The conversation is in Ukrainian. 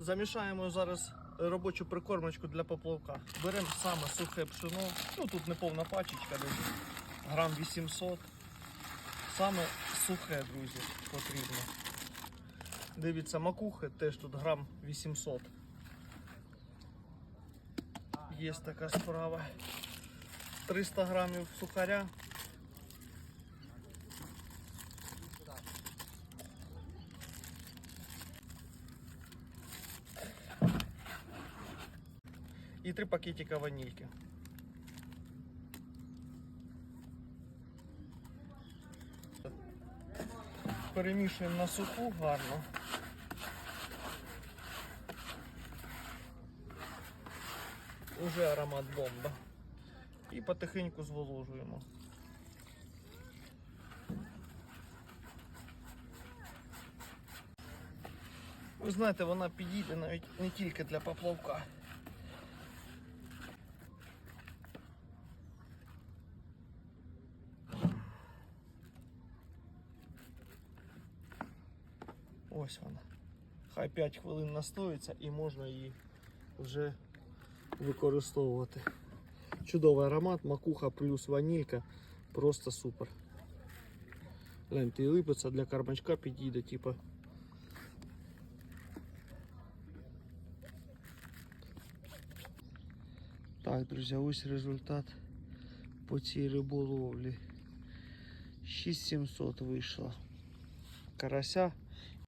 Замішаємо зараз робочу прикормочку для поплавка. Беремо саме сухе пшено. Ну тут не повна пачечка, десь грам 800. Саме сухе, друзі, потрібно. Дивіться, макухи теж тут грам 800. Є така справа. 300 грамів сухаря. І три пакетика ванільки. Перемішуємо на суху гарно. Уже аромат бомба. І потихеньку зволожуємо. Ви знаєте, вона підійде навіть не тільки для поплавка. Ось вона. Хай 5 хвилин настоїться і можна її вже використовувати. Чудовий аромат, макуха плюс ванілька. Просто супер. Гляньте, і липиться для кармачка підійде, типа. Так, друзі, ось результат по цій риболовлі. 6700 вийшло. Карася